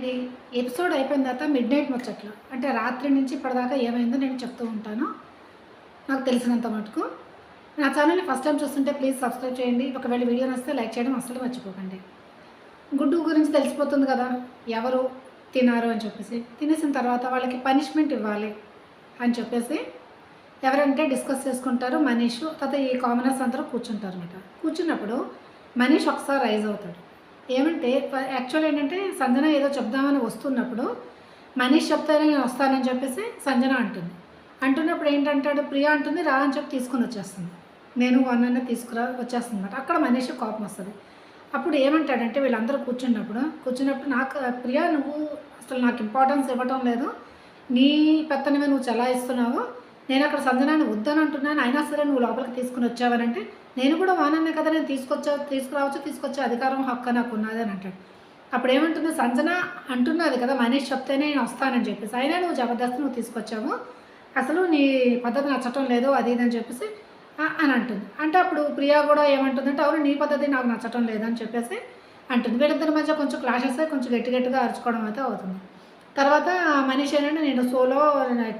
ఇది ఎపిసోడ్ అయిపోయిన తర్వాత మిడ్ నైట్ ముచ్చట్లు. అంటే రాత్రి నుంచి ఇప్పటిదాకా ఏమైందో నేను చెప్తూ ఉంటాను. నాకు తెలిసినంత మటుకు. నా ఛానల్ని ఫస్ట్ టైం చూస్తుంటే ప్లీజ్ సబ్స్క్రైబ్ చేయండి. ఒకవేళ వీడియో నచ్చితే లైక్ చేయడం అస్సలు మర్చిపోకండి. గుడ్డు గురించి తెలిసిపోతుంది కదా. ఎవరు తినారు అని చెప్పేసి. తినేసిన తర్వాత వాళ్ళకి పనిష్మెంట్ ఇవ్వాలి అని చెప్పేసి ఎవరంటే డిస్కస్ చేసుకుంటారు మనీష్. తర్వాత ఈ కామనర్స్ అందరూ కూర్చుంటారు అనమాట కూర్చున్నప్పుడు మనీష్ ఒకసారి రైజ్ అవుతాడు. ఏమంటే యాక్చువల్ ఏంటంటే సంజన ఏదో చెప్దామని వస్తున్నప్పుడు మనీష్ చెప్తానే నేను వస్తానని చెప్పేసి సంజన అంటుంది. అంటున్నప్పుడు ఏంటంటాడు? ప్రియా అంటుంది రా అని చెప్పి తీసుకుని వచ్చేస్తుంది. నేను వన్ అన్న తీసుకురా వచ్చేస్తుంది అనమాట అక్కడ మనీష్ కోపం వస్తుంది. అప్పుడు ఏమంటాడంటే వీళ్ళందరూ కూర్చున్నప్పుడు కూర్చున్నప్పుడు నాకు ప్రియా నువ్వు అసలు నాకు ఇంపార్టెన్స్ ఇవ్వటం లేదు. నీ పెత్తనమే నువ్వు చలాయిస్తున్నావు. నేను అక్కడ సంజనాన్ని వద్దని అంటున్నాను. అయినా సరే నువ్వు లోపలికి తీసుకుని వచ్చావనంటే నేను కూడా వానన్నే కదా నేను తీసుకొచ్చా తీసుకురావచ్చు తీసుకొచ్చే అధికారం హక్కు నాకు ఉన్నది అని అంటాడు. అప్పుడు ఏమంటుంది? సంజన అంటున్నది కదా మనీష్ చెప్తేనే నేను వస్తానని చెప్పేసి. అయినా నువ్వు జబర్దస్త్ నువ్వు తీసుకొచ్చావు. అసలు నీ పద్ధతి నచ్చటం లేదు అది ఇది అని చెప్పేసి అని అంటుంది. అంటే అప్పుడు ప్రియా కూడా ఏమంటుందంటే అవును నీ పద్ధతి నాకు నచ్చటం లేదని చెప్పేసి అంటుంది. వీళ్ళిద్దరి మధ్య కొంచెం క్లాషెస్ కొంచెం గట్టి గట్టిగా అరుచుకోవడం అయితే అవుతుంది. తర్వాత మనిషి ఏంటంటే నేను సోలో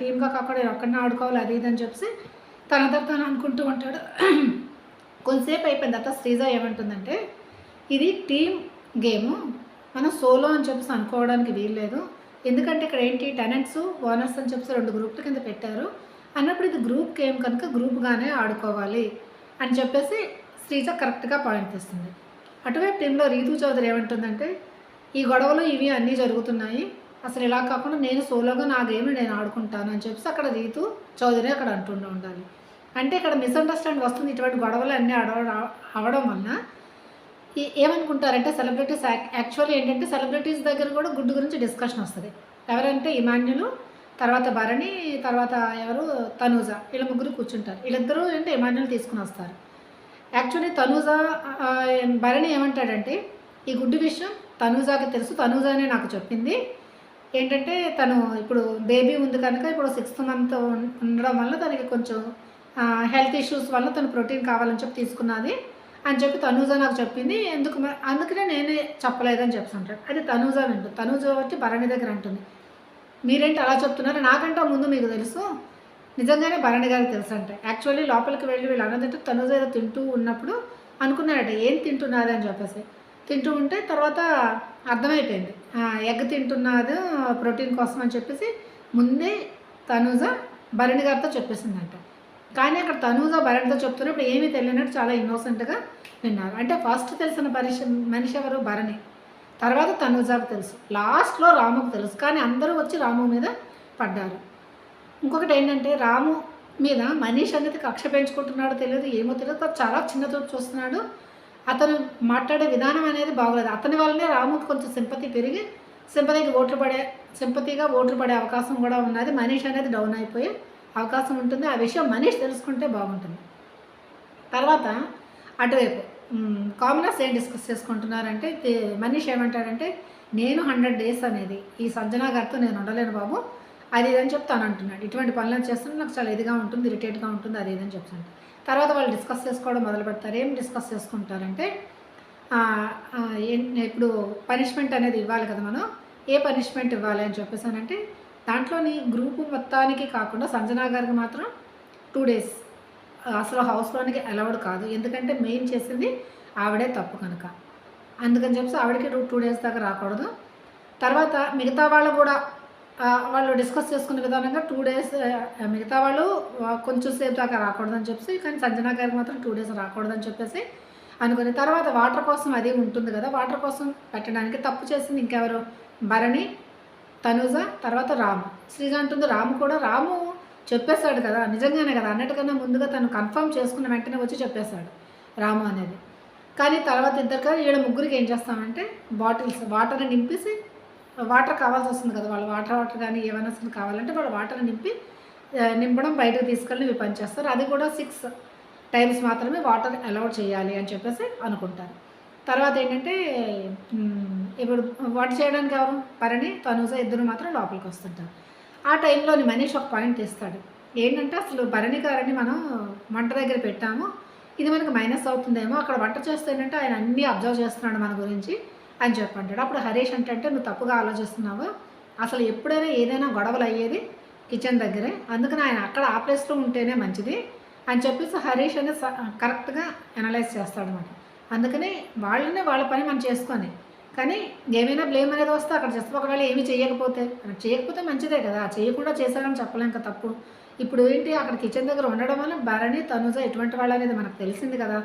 టీమ్గా కాకుండా నేను ఒక్కడిని ఆడుకోవాలి అది ఇది అని చెప్పేసి తన తను అనుకుంటూ ఉంటాడు. కొంతసేపు అయిపోయిన తర్వాత శ్రీజ ఏమంటుందంటే ఇది టీమ్ గేము మనం సోలో అని చెప్పేసి అనుకోవడానికి వీల్లేదు. ఎందుకంటే ఇక్కడ ఏంటి టెనెంట్స్ ఓనర్స్ అని చెప్పేసి రెండు గ్రూప్ల కింద పెట్టారు. అన్నప్పుడు ఇది గ్రూప్ గేమ్ కనుక గ్రూప్గానే ఆడుకోవాలి అని చెప్పేసి శ్రీజ కరెక్ట్గా పాయింట్ ఇస్తుంది అటువైపు టీంలో రీతు చౌదరి ఏమంటుందంటే ఈ గొడవలు ఇవి అన్నీ జరుగుతున్నాయి. అసలు ఇలా కాకుండా నేను సోలోగా నా గేమ్ నేను ఆడుకుంటాను అని చెప్పేసి అక్కడ రీతు చౌదరి అక్కడ అంటుండే ఉండాలి. అంటే ఇక్కడ మిస్అండర్స్టాండ్ వస్తుంది ఇటువంటి గొడవలు అన్నీ అడవ అవడం వలన. ఏమనుకుంటారంటే సెలబ్రిటీస్ యాక్చువల్లీ ఏంటంటే సెలబ్రిటీస్ దగ్గర కూడా గుడ్డు గురించి డిస్కషన్ వస్తుంది. ఎవరంటే ఇమాన్యులు తర్వాత భరణి తర్వాత ఎవరు? తనూజ. వీళ్ళ ముగ్గురు కూర్చుంటారు. వీళ్ళిద్దరూ అంటే ఇమాన్యులు తీసుకుని వస్తారు. యాక్చువల్లీ తనూజ భరణి ఏమంటాడంటే ఈ గుడ్డు విషయం తనూజాకి తెలుసు తనూజానే నాకు చెప్పింది. ఏంటంటే తను ఇప్పుడు బేబీ ఉంది కనుక ఇప్పుడు సిక్స్త్ మంత్ ఉండడం వల్ల తనకి కొంచెం హెల్త్ ఇష్యూస్ వల్ల తను ప్రోటీన్ కావాలని చెప్పి తీసుకున్నది అని చెప్పి తనూజ నాకు చెప్పింది. ఎందుకు అందుకనే నేనే చెప్పలేదని చెప్తుంటాను అది తనూజ వింటు తనూజ వచ్చి భరణి దగ్గర అంటుంది. మీరేంటి అలా చెప్తున్నారు? నాకంటే ముందు మీకు తెలుసు. నిజంగానే భరణి గారికి తెలుసు అంటే యాక్చువల్లీ లోపలికి వెళ్ళి వీళ్ళు అన్నదంటే తనూజ ఏదో తింటూ ఉన్నప్పుడు అనుకున్నారట. ఏం తింటున్నది అని చెప్పేసి. తింటూ ఉంటే తర్వాత అర్థమైపోయింది. ఎగ్ తింటున్నది ప్రోటీన్ కోసం అని చెప్పేసి ముందే తనూజ భరణి గారితో చెప్పేసిందంట. కానీ అక్కడ తనూజ భరణితో చెప్తున్నప్పుడు ఏమీ తెలియనట్టు చాలా ఇన్నోసెంట్గా విన్నారు. అంటే ఫస్ట్ తెలిసిన మనిషి మనిషి ఎవరు? భరణి. తర్వాత తనూజాకు తెలుసు. లాస్ట్లో రాముకు తెలుసు. కానీ అందరూ వచ్చి రాము మీద పడ్డారు. ఇంకొకటి ఏంటంటే రాము మీద మనీష్ అనేది కక్ష పెంచుకుంటున్నాడో తెలియదు ఏమో తెలియదు. చాలా చిన్న చూస్తున్నాడు. అతను మాట్లాడే విధానం అనేది బాగోలేదు. అతని వల్లనే రాముకి కొంచెం సింపతి పెరిగి సింపతికి ఓట్లు పడే సింపతిగా ఓట్లు పడే అవకాశం కూడా ఉన్నది. మనీష్ అనేది డౌన్ అయిపోయే అవకాశం ఉంటుంది. ఆ విషయం మనీష్ తెలుసుకుంటే బాగుంటుంది. తర్వాత అటువైపు మ్, కామనర్స్ ఏం డిస్కస్ చేసుకుంటున్నారంటే మనీష్ ఏమంటాడంటే నేను హండ్రెడ్ డేస్ అనేది ఈ సంజనా గారితో నేను ఉండలేను బాబు. అది ఇదని చెప్తాను అంటున్నాడు ఇటువంటి పనులను చేస్తున్నా నాకు చాలా ఇదిగా ఉంటుంది ఇరిటేట్గా ఉంటుంది అది ఇదని చెప్తాను తర్వాత వాళ్ళు డిస్కస్ చేసుకోవడం మొదలు పెడతారు. ఏం డిస్కస్ చేసుకుంటారంటే ఇప్పుడు పనిష్మెంట్ అనేది ఇవ్వాలి కదా మనం. ఏ పనిష్మెంట్ ఇవ్వాలి అని చెప్పేసానంటే దాంట్లోని గ్రూపు మొత్తానికి కాకుండా సంజనా గారికి మాత్రం టూ డేస్ అసలు హౌస్లోనికి అలౌడ్ కాదు. ఎందుకంటే మెయిన్ చేసింది ఆవిడే తప్పు కనుక. అందుకని చెప్పేసి ఆవిడకి టూ టూ డేస్ దాకా రాకూడదు. తర్వాత మిగతా వాళ్ళు కూడా వాళ్ళు డిస్కస్ చేసుకునే విధానంగా టూ డేస్ మిగతా వాళ్ళు కొంచెం సేపు దాకా రాకూడదని చెప్పేసి కానీ సంజనా గారికి మాత్రం టూ డేస్ రాకూడదని చెప్పేసి అనుకుని తర్వాత వాటర్ కోసం అది ఉంటుంది కదా వాటర్ కోసం పెట్టడానికి తప్పు చేసింది ఇంకెవరు? భరణి తనుజ తర్వాత రాము. శ్రీజ అంటుంది రాము కూడా రాము చెప్పేశాడు కదా నిజంగానే కదా అన్నిటికన్నా ముందుగా తను కన్ఫర్మ్ చేసుకున్న వెంటనే వచ్చి చెప్పేశాడు రాము అనేది. కానీ తర్వాత ఇద్దరు కదా ఈడ ముగ్గురికి ఏం చేస్తామంటే బాటిల్స్ వాటర్ నింపేసి వాటర్ కావాల్సి వస్తుంది కదా వాళ్ళు వాటర్ వాటర్ కానీ ఏమైనా అసలు కావాలంటే వాళ్ళు వాటర్ నింపి నింపడం బయటకు తీసుకెళ్ళి ఇవి పనిచేస్తారు. అది కూడా సిక్స్ టైమ్స్ మాత్రమే వాటర్ అలౌడ్ చేయాలి అని చెప్పేసి అనుకుంటారు. తర్వాత ఏంటంటే ఇప్పుడు వంట చేయడానికి ఎవరు? పరణి తనుజ ఇద్దరు మాత్రం లోపలికి వస్తుంటారు. ఆ టైంలోని మనీష్ ఒక పాయింట్ తీస్తాడు. ఏంటంటే అసలు భరణి గారిని మనం వంట దగ్గర పెట్టాము. ఇది మనకు మైనస్ అవుతుందేమో. అక్కడ వంట చేస్తే ఏంటంటే ఆయన అన్నీ అబ్జర్వ్ చేస్తున్నాడు మన గురించి. అని చెప్పి అంటాడు. అప్పుడు హరీష్ అంటే నువ్వు తప్పుగా ఆలోచిస్తున్నావు? అసలు ఎప్పుడైనా ఏదైనా గొడవలు అయ్యేది కిచెన్ దగ్గరే. అందుకని ఆయన అక్కడ ఆ ప్లేస్లో ఉంటేనే మంచిది అని చెప్పేసి హరీష్ అనేది స- కరెక్ట్గా అనలైజ్ చేస్తాడనమాట అందుకని వాళ్ళనే వాళ్ళ పని మనం చేసుకొని కానీ ఏమైనా బ్లేమ్ అనేది వస్తే అక్కడ జస్ట్ ఒకవేళ ఏమీ చేయకపోతే చేయకపోతే మంచిదే కదా. చేయకుండా చేశాడని చెప్పలేం కదా తప్పు. ఇప్పుడు ఏంటి? అక్కడ కిచెన్ దగ్గర ఉండడం వల్ల భరణి తనుజ ఎటువంటి వాళ్ళు అనేది మనకు తెలిసింది కదా.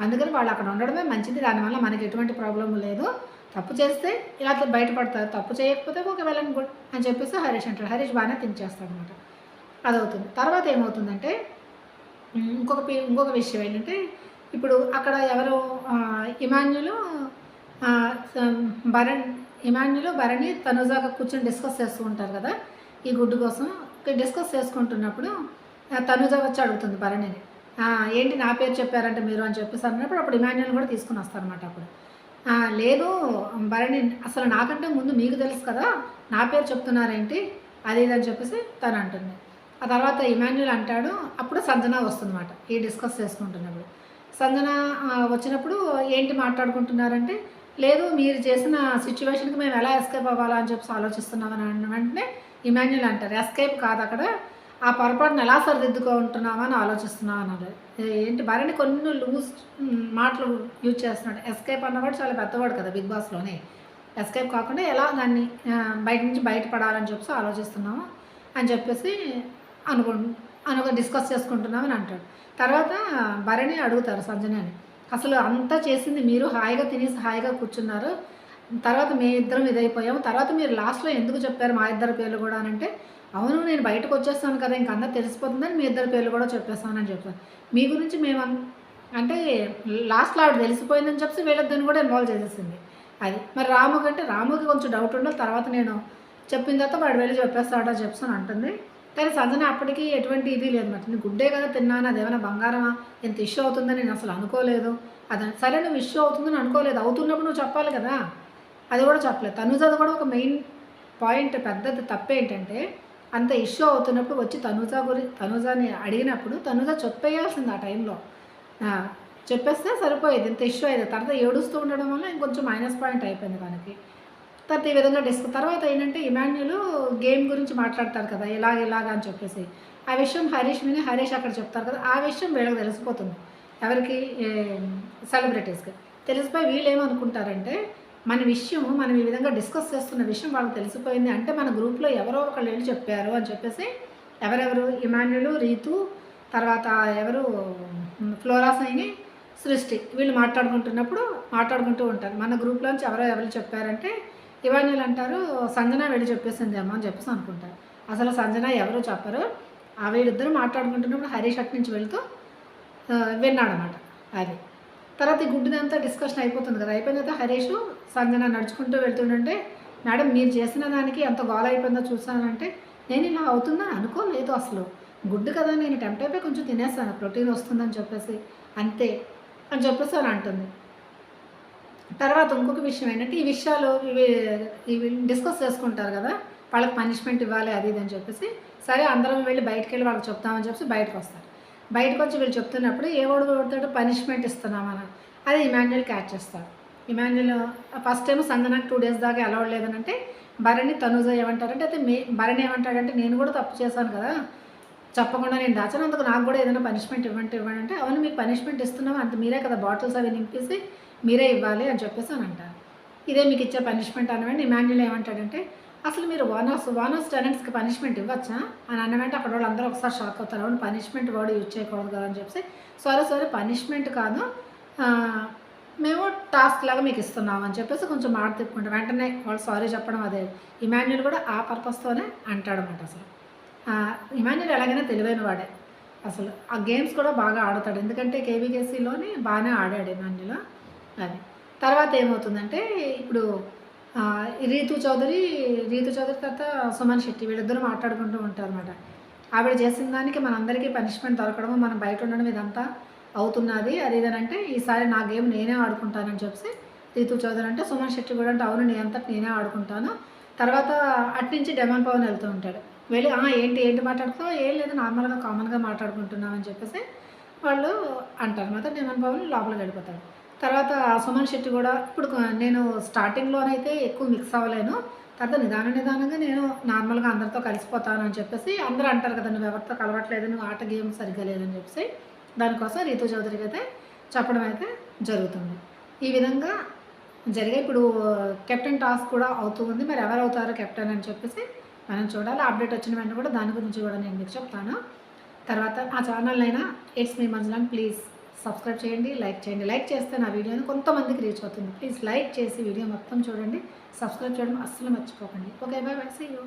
అందుకని వాళ్ళు అక్కడ ఉండడమే మంచిది. దానివల్ల మనకి ఎటువంటి ప్రాబ్లం లేదు. తప్పు చేస్తే ఇలా బయటపడతారు తప్పు చేయకపోతే ఓకే వెళ్ళండి గుడ్ అని చెప్పేసి హరీష్ అంటాడు. హరీష్ బాగానే థింక్ చేస్తాడు అనమాట అదవుతుంది. తర్వాత ఏమవుతుందంటే ఇంకొక ఇంకొక విషయం ఏంటంటే ఇప్పుడు అక్కడ ఎవరు ఇమాన్యులు భరణ్ ఇమాన్యులు భరణి తనుజాగా కూర్చొని డిస్కస్ చేస్తూ ఉంటారు కదా ఈ గుడ్డు కోసం. డిస్కస్ చేసుకుంటున్నప్పుడు తనుజ వచ్చి అడుగుతుంది భరణిని. ఏంటి నా పేరు చెప్పారంటే మీరు? అని చెప్పేసి అన్నప్పుడు అప్పుడు ఇమాన్యుల్ కూడా తీసుకుని వస్తారనమాట అప్పుడు. లేదు భరణి అసలు నాకంటే ముందు మీకు తెలుసు కదా నా పేరు చెప్తున్నారేంటి అది ఇది అని చెప్పేసి తను అంటుంది. ఆ తర్వాత ఇమాన్యుల్ అంటాడు అప్పుడు సంజన వస్తుందన్నమాట ఈ డిస్కస్ చేసుకుంటున్నప్పుడు. సంజన వచ్చినప్పుడు ఏంటి మాట్లాడుకుంటున్నారంటే లేదు మీరు చేసిన సిచ్యువేషన్కి మేము ఎలా ఎస్కేప్ అవ్వాలా అని చెప్పి ఆలోచిస్తున్నామని అన్న వెంటనే ఇమాన్యుల్ అంటారు. ఎస్కేప్ కాదు అక్కడ ఆ పొరపాటును ఎలా సరిదిద్దుకుంటున్నామా అని ఆలోచిస్తున్నాం అన్నాడు. ఏంటి? భార్యని కొన్ని లూజ్ మాటలు యూజ్ చేస్తున్నాడు. ఎస్కేప్ అన్నవాడు చాలా పెద్దవాడు కదా బిగ్ బాస్లోనే ఎస్కేప్ కాకుండా ఎలా దాన్ని బయట నుంచి బయటపడాలని చెప్పేసి ఆలోచిస్తున్నాము అని చెప్పేసి అనుకు అనుకు డిస్కస్ చేసుకుంటున్నామని అంటాడు. తర్వాత భరణి అడుగుతారు సంజనని అసలు అంతా చేసింది మీరు హాయిగా తినేసి హాయిగా కూర్చున్నారు. తర్వాత మీ ఇద్దరం ఇదైపోయాము. తర్వాత మీరు లాస్ట్లో ఎందుకు చెప్పారు మా ఇద్దరు పేర్లు కూడా అని అంటే అవును నేను బయటకు వచ్చేస్తాను కదా ఇంక అందరూ తెలిసిపోతుందని మీ ఇద్దరు పేర్లు కూడా చెప్పేస్తానని చెప్తాను. మీ గురించి మేము అన్- అంటే లాస్ట్లో ఆవిడ తెలిసిపోయిందని చెప్పి వీళ్ళిద్దరిని కూడా ఇన్వాల్వ్ చేసేసింది. అది. మరి రాముకి అంటే రాముకి కొంచెం డౌట్ ఉండదు తర్వాత నేను చెప్పిన తర్వాత వాడు వెళ్ళి చెప్పేస్తాడో చెప్తాను అంటుంది. కానీ సంజన అప్పటికి ఎటువంటి ఇది లేదు మరి. నేను గుడ్డే కదా తిన్నాను అదేమైనా బంగారమా? ఎంత ఇష్యూ అవుతుందని నేను అసలు అనుకోలేదు. అది సరే నువ్వు ఇష్యూ అవుతుందని అనుకోలేదు. అవుతున్నప్పుడు నువ్వు చెప్పాలి కదా. అది కూడా చెప్పలేదు. తనుజది కూడా ఒక మెయిన్ పాయింట్ పెద్దది తప్పేంటంటే అంత ఇష్యూ అవుతున్నప్పుడు వచ్చి తనుజ గురి తనుజని అడిగినప్పుడు తనుజ చెప్పేయాల్సింది ఆ టైంలో. చెప్పేస్తే సరిపోయేది. ఇంత ఇష్యూ అయ్యేది. తర్వాత ఏడుస్తూ ఉండడం వల్ల ఇంకొంచెం మైనస్ పాయింట్ అయిపోయింది మనకి తర్వాత ఈ విధంగా డిస్క్ తర్వాత ఏంటంటే ఇమాన్యులు గేమ్ గురించి మాట్లాడతారు కదా ఇలాగ ఇలాగ అని చెప్పేసి. ఆ విషయం హరీష్ విని హరీష్ అక్కడ చెప్తారు కదా ఆ విషయం వీళ్ళకి తెలిసిపోతుంది. ఎవరికి? సెలబ్రిటీస్కి తెలిసిపోయి వీళ్ళు ఏమనుకుంటారంటే మన విషయం మనం ఈ విధంగా డిస్కస్ చేస్తున్న విషయం వాళ్ళకి తెలిసిపోయింది. అంటే మన గ్రూప్లో ఎవరో ఒకళ్ళు వెళ్ళి చెప్పారు అని చెప్పేసి ఎవరెవరు? ఇమాన్యులు రీతు తర్వాత ఎవరు? ఉమ్, ఫ్లోరా సైని సృష్టి వీళ్ళు మాట్లాడుకుంటున్నప్పుడు మాట్లాడుకుంటూ ఉంటారు. మన గ్రూప్లోంచి ఎవరో ఎవరు చెప్పారంటే ఇవాన్యులు అంటారు సంజన వెళ్ళి చెప్పేసింది అమ్మ అని చెప్పేసి అనుకుంటారు. అసలు సంజన ఎవరు చెప్పరు. ఆ వీళ్ళిద్దరూ మాట్లాడుకుంటున్నప్పుడు హరీష్ అట్ నుంచి వెళ్తూ విన్నాడనమాట అది. తర్వాత ఈ గుడ్డిదంతా డిస్కషన్ అయిపోతుంది కదా. అయిపోయిన తర్వాత హరీష్ సంజన నడుచుకుంటూ వెళ్తుండంటే మేడం మీరు చేసిన దానికి ఎంత గోల అయిపోయిందో చూసానంటే నేను ఇలా అవుతుందని అనుకోలేదు అసలు. గుడ్డు కదా నేను టెంప్ట్ అయిపోయి కొంచెం తినేస్తాను ప్రోటీన్ వస్తుందని చెప్పేసి. అంతే అని చెప్పేసి అని అంటుంది. తర్వాత ఇంకొక విషయం ఏంటంటే ఈ విషయాలు ఇవి ఇవి డిస్కస్ చేసుకుంటారు కదా వాళ్ళకి పనిష్మెంట్ ఇవ్వాలి అది ఇది అని చెప్పేసి. సరే అందరం వెళ్ళి బయటకు వెళ్ళి వాళ్ళకి చెప్తామని చెప్పేసి బయటకు వస్తారు. బయటకు వచ్చి వీళ్ళు చెప్తున్నప్పుడు ఏ ఓడి కొడతాడు పనిష్మెంట్ ఇస్తున్నామని. అది ఇమాన్యుల్ క్యాచ్ చేస్తాడు. ఇమాన్యుల్ ఫస్ట్ టైం సంజనాకి టూ డేస్ దాకా అలౌడ్ లేదని అంటే భరణి తనుజ ఏమంటారంటే అయితే మే భరణి ఏమంటాడంటే నేను కూడా తప్పు చేశాను కదా. చెప్పకుండా నేను దాచినందుకు నాకు కూడా ఏదైనా పనిష్మెంట్ ఇవ్వండి ఇవ్వండి అంటే అవును మీకు పనిష్మెంట్ ఇస్తున్నాము అంత మీరే కదా బాటిల్స్ అవి నింపేసి మీరే ఇవ్వాలి అని చెప్పేసి అని అంటారు. ఇదే మీకు ఇచ్చే పనిష్మెంట్ అనవండి ఇమాన్యుల్ ఏమంటాడంటే అసలు మీరు ఓనర్స్ ఓనర్స్ టెనెంట్స్కి పనిష్మెంట్ ఇవ్వచ్చా? అని అన్న వెంట అక్కడ వాళ్ళు అందరూ ఒకసారి షాక్ అవుతారు. అవును పనిష్మెంట్ వర్డ్ యూజ్ చేయకూడదు కదా అని చెప్పేసి. సారీ సారీ పనిష్మెంట్ కాదు. మేము టాస్క్ లాగా మీకు ఇస్తున్నాం అని చెప్పేసి కొంచెం మాట తిప్పుకుంటాం. వెంటనే వాళ్ళు సారీ చెప్పడం అదే. ఇమాన్యుల్ కూడా ఆ పర్పస్తోనే అంటాడనమాట అసలు. ఇమాన్యుల్ ఎలాగైనా తెలివైన వాడే. అసలు ఆ గేమ్స్ కూడా బాగా ఆడతాడు. ఎందుకంటే కేవీకేసీలోని బాగానే ఆడాడు ఇమాన్యుల్ అది. తర్వాత ఏమవుతుందంటే ఇప్పుడు రీతు చౌదరి రీతు చౌదరి తర్వాత సుమన్ శెట్టి వీళ్ళిద్దరూ మాట్లాడుకుంటూ ఉంటారు అనమాట ఆవిడ చేసిన దానికి మనందరికీ పనిష్మెంట్ దొరకడము మనం బయట ఉండడం ఇదంతా అవుతున్నది. అది ఇదని అంటే ఈసారి నా గేమ్ నేనే ఆడుకుంటానని చెప్పి రీతు చౌదరి అంటే సుమన్ శెట్టి కూడా అంటే అవును నేను అంతటి నేనే ఆడుకుంటాను. తర్వాత అటు నుంచి పవన్ వెళ్తూ ఉంటాడు. వెళ్ళి ఏంటి ఏంటి మాట్లాడుతావు ఏం లేదు నార్మల్గా కామన్గా మాట్లాడుకుంటున్నామని చెప్పేసి వాళ్ళు అంటారు మాత్రం డెమాన్ పవన్ లోపలికి వెళ్ళిపోతాడు. తర్వాత సుమన్ శెట్టి కూడా ఇప్పుడు నేను స్టార్టింగ్లోనైతే ఎక్కువ మిక్స్ అవ్వలేను. తర్వాత నిదాన నిదానంగా నేను నార్మల్గా అందరితో కలిసిపోతాను అని చెప్పేసి అందరూ అంటారు కదా నువ్వు ఎవరితో కలవట్లేదు నువ్వు ఆట గేమ్ సరిగ్గా లేదని చెప్పేసి. దానికోసం రీతు చౌదరికి అయితే చెప్పడం అయితే జరుగుతుంది. ఈ విధంగా జరిగే ఇప్పుడు కెప్టెన్ టాస్క్ కూడా అవుతూ ఉంది. మరి ఎవరు అవుతారు కెప్టెన్ అని చెప్పేసి మనం చూడాలి. అప్డేట్ వచ్చిన వెంటనే కూడా దాని గురించి కూడా నేను మీకు చెప్తాను. తర్వాత ఆ ఛానల్ అయినా ఇట్స్ మీ మంజులాన్ ప్లీజ్ సబ్స్క్రైబ్ చేయండి లైక్ చేయండి. లైక్ చేస్తే నా వీడియోని కొంతమందికి రీచ్ అవుతుంది. ప్లీజ్ లైక్ చేసి వీడియో మొత్తం చూడండి. సబ్స్క్రైబ్ చేయడం అస్సలు మర్చిపోకండి. Okay bye bye see you